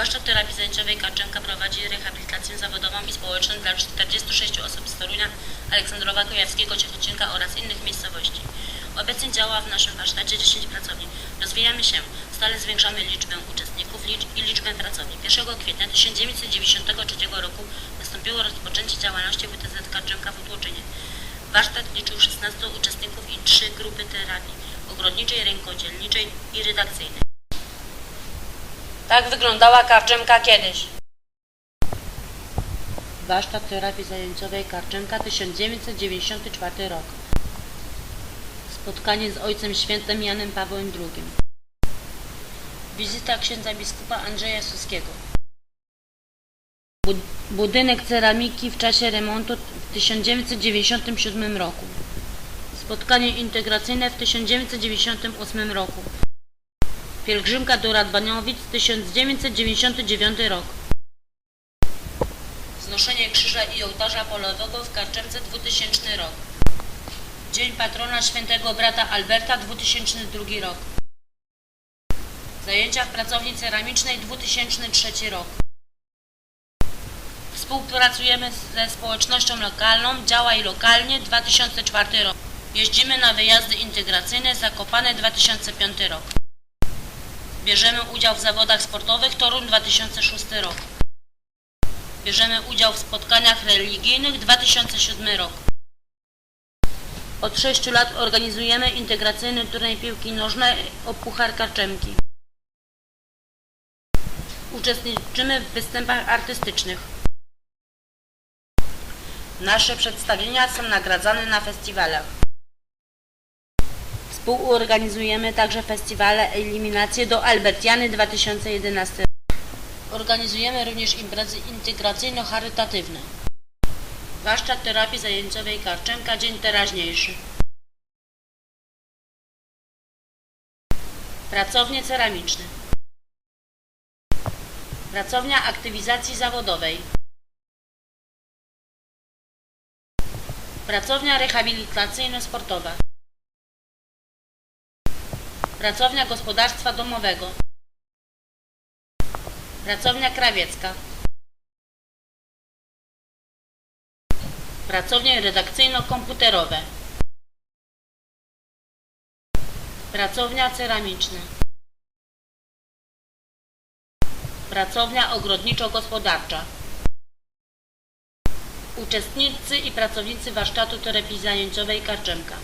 Warsztat terapii zajęciowej Karczemka prowadzi rehabilitację zawodową i społeczną dla 46 osób z Torunia, Aleksandrowa, Kujawskiego, Ciechocinku oraz innych miejscowości. Obecnie działa w naszym warsztacie 10 pracowni. Rozwijamy się, stale zwiększamy liczbę uczestników i liczbę pracowni. 1 kwietnia 1993 roku nastąpiło rozpoczęcie działalności WTZ Karczemka w Utłoczynie. Warsztat liczył 16 uczestników i 3 grupy terapii ogrodniczej, rękodzielniczej i redakcyjnej. Tak wyglądała karczemka kiedyś. Warsztat terapii zajęciowej Karczemka 1994 rok. Spotkanie z Ojcem Świętym Janem Pawłem II. Wizyta księdza biskupa Andrzeja Suskiego. Bud- Budynek ceramiki w czasie remontu w 1997 roku. Spotkanie integracyjne w 1998 roku. Pielgrzymka do Radwaniowic 1999 rok. Znoszenie krzyża i ołtarza polowego w Karczemce 2000 rok. Dzień patrona świętego brata Alberta 2002 rok. Zajęcia w pracowni ceramicznej 2003 rok. Współpracujemy ze społecznością lokalną, działaj lokalnie 2004 rok. Jeździmy na wyjazdy integracyjne Zakopane 2005 rok. Bierzemy udział w zawodach sportowych Toruń 2006 rok. Bierzemy udział w spotkaniach religijnych 2007 rok. Od 6 lat organizujemy integracyjny turniej piłki nożnej o Puchar Karczemki. Uczestniczymy w występach artystycznych. Nasze przedstawienia są nagradzane na festiwalach. Współorganizujemy także festiwale Eliminacje do Albertiany 2011. Organizujemy również imprezy integracyjno-charytatywne. Warsztat terapii zajęciowej Karczemka Dzień Teraźniejszy. Pracownie ceramiczne. Pracownia aktywizacji zawodowej. Pracownia rehabilitacyjno-sportowa. Pracownia gospodarstwa domowego. Pracownia krawiecka. Pracownie redakcyjno-komputerowe. Pracownia ceramiczna. Pracownia ogrodniczo-gospodarcza. Uczestnicy i pracownicy warsztatu terapii zajęciowej Karczemka.